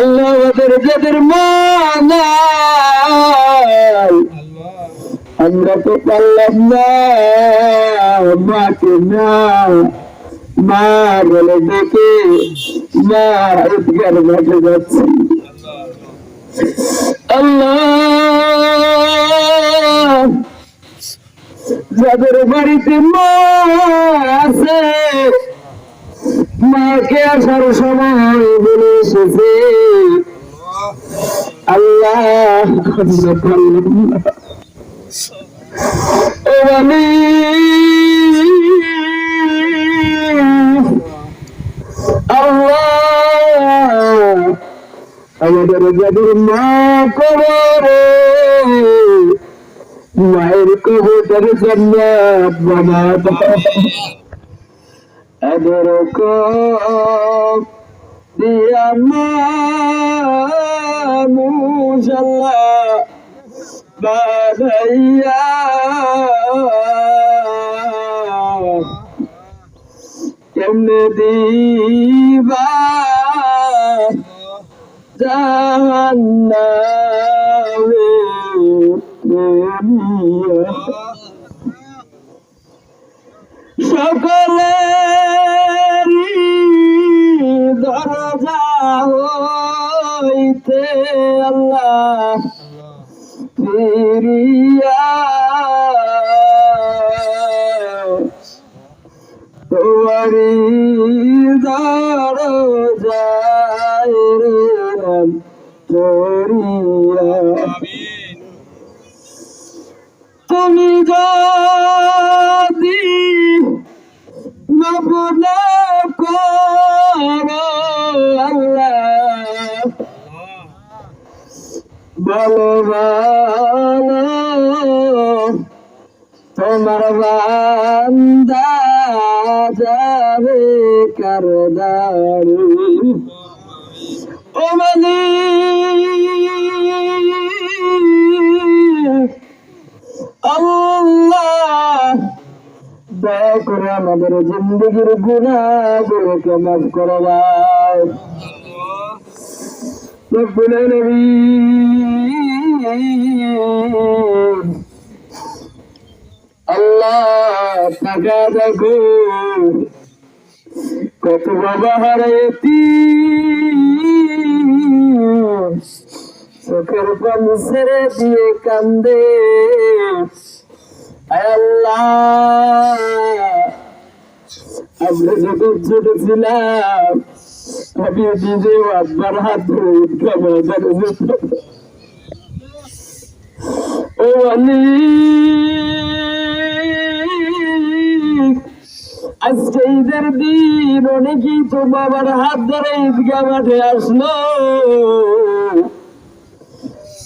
আল্লাহ ওদের যাদের মা আমরা তো পারলাম না মাকে না। মা বলে ডেকে মা ঈদগার মাঠে যাচ্ছি। আল্লাহ, যাদের বাড়িতে মা আছে, মাকে আসার সময় এসেছে। আল্লাহ। আমাদের যাদের মা কবরে। মায়ের কবুতর জান্নাত বাবা এদের কব মানুষ আল্লাহ বাবাইয়া কেমনে দিবা জাহান্নামে সকলের দরজা হইতে আল্লাহ ফিরিয়া তোমারি চরিয়া তুমি আল্লাহ বলো তোমার বান্দা যাবে কারদারি দয়া করে আমাদের জিন্দগির গুণাগুলোকে মাফ করে রব্বুল আলামিন আল্লাহ টাকা দেখো কত বাবা হারাইতি চোখের পানি দিয়ে কান্দে আল্লাহ আমরা যখন ছোট ছিলাম হাত ধরে উঠলাম ও আলী আজকে ঈদের দিন, অনেকেই তো বাবার হাত ধরে ঈদগা মাঠে আসলো।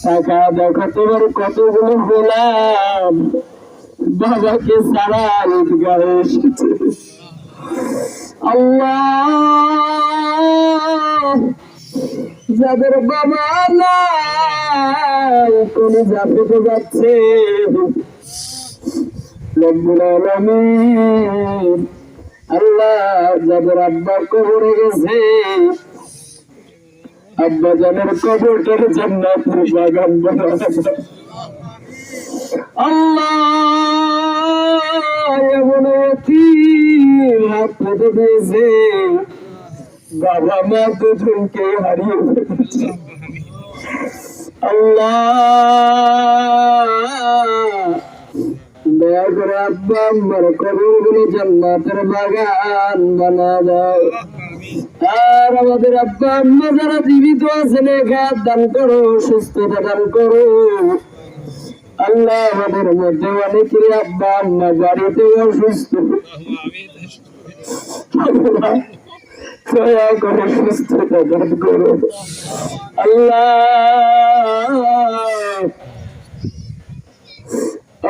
টাকা দেখো তোমার কতগুলো গোলাম, বাবাকে সারা ঈদগা এসেছে। আল্লাহ! যাদের বাবা নাই, কোন জাতিতে যাচ্ছে। আল্লাহ যাদের আব্বা কবরে গেছে, আব্বা জানের কবরটার বাগান বানানো আল্লাহ এমন হাত পেতে দিয়েছে। বাবা মা দুজনকে হারিয়ে আল্লাহ। আম্মার কবরগুলো জান্নাতের বাগান বানা দাও। আর আমাদের আব্বা, আম্মা যারা জীবিত আছেন এখান দান করো, সুস্থতা দান করো। আল্লাহ আমাদের মধ্যে অনেকেরই আব্বা, আম্মা গাড়িতে অসুস্থ। দয়া করে দান করো আল্লাহ।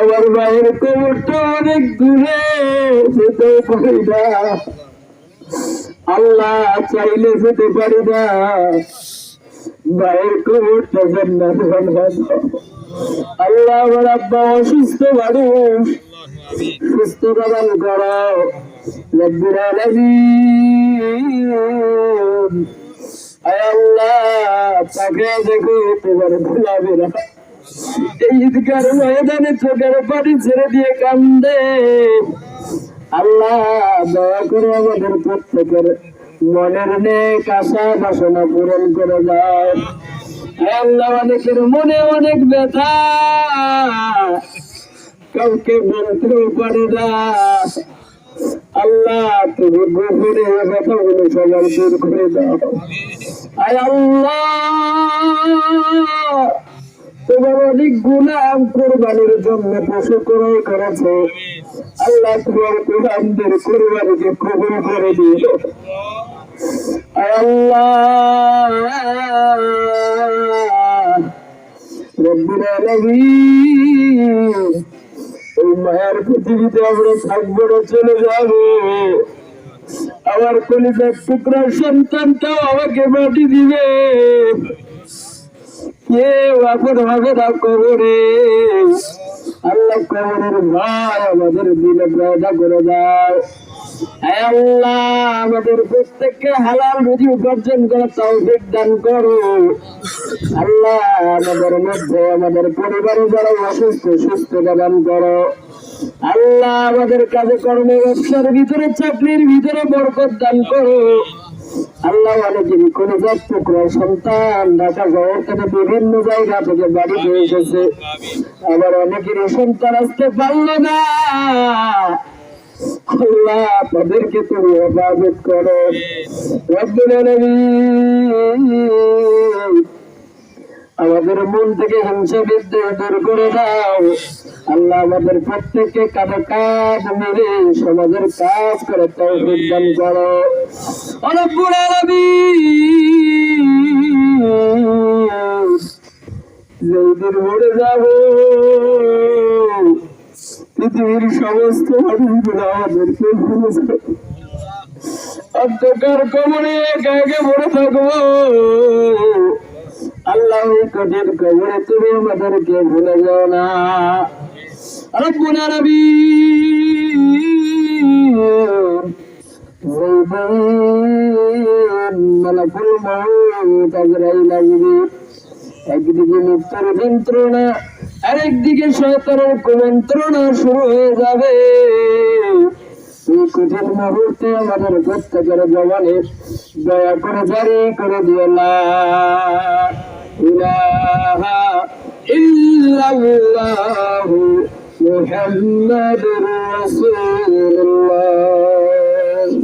আমার মায়ের কোমরটা অনেক দূরে, যেতে পারি না। আল্লাহ চাইলে যেতে পারি না। মায়ের কোমরটা জান্নাত আল্লাহ আমার আব্বা অসুস্থ মানুষ। সুস্থ দান করো রব্বুল আলামিন। তাকে দেখো তোমার গোলামেরা এই ঈদগার ময়দানে চোখের পানি ছেড়ে দিয়ে কান্দে। আল্লাহ, দয়া করে আমাদের প্রত্যেকের মনের নেক আশা বাসনা পূরণ করে দাও। আল্লাহ, অনেকের মনে অনেক ব্যথা। কাউকে বলতেও পারে না। আল্লাহ, তুমি গোপনে কথাগুলো সবার দূর করে দাও। তোমার অনেক গুলাম কোরবানির জন্য পশু ক্রয় করেছে। আল্লাহ তোমার গুলামদের কোরবানিকে কবুল করে আয় আল্লাহ। রব্বুল পৃথিবীতে আমরা থাকব না, চলে যাব। আমার কলিজার টুকরা সন্তানটাও আমাকে মাটি দিবে। কেউ আপন হবে কবরে। আল্লাহ কবরের ভয় আমাদের দিলে পয়দা করে দাও। আমাদের প্রত্যেককে হালাল রুজি উপার্জন করে তৌফিক দান করো। আল্লাহ, আমাদের মধ্যে, আমাদের পরিবারে যারা অসুস্থ, সুস্থ করো। আল্লাহ, আমাদের কাজে কর্মে ব্যবসার ভিতরে, চাকরির ভিতরে বরকত দান করো। আল্লাহ অনেকেরই কোন টুকরো সন্তান ঢাকা শহর থেকে বিভিন্ন জায়গা থেকে বাড়িতে এসেছে। আবার অনেকেরই সন্তান আসতে পারল না। আল্লাহ তাদেরকে তুমি হেফাজত করো। আমাদের মন থেকে হিংসা বিদ্বেষ দূর করে দাও। আল্লাহ আমাদের প্রত্যেককে কাঁধে কাঁধ মেরে সমাজের কাজ করে তৌফিক দান করো। রব্বুল আলামিন, যেদিন মরে যাব পৃথিবীর সমস্ত আমাদেরকে অন্ধকার কবরে একা একে পড়ে থাকব আল্লাহ কঠিন কবরে তুমি আমাদেরকে ভুলে যাও না। একদিকে মৃত্যুর যন্ত্রণা আরেকদিকে শয়তানের কুমন্ত্রণা শুরু হয়ে যাবে। কঠিন মুহূর্তে রাসূলুল্লাহ।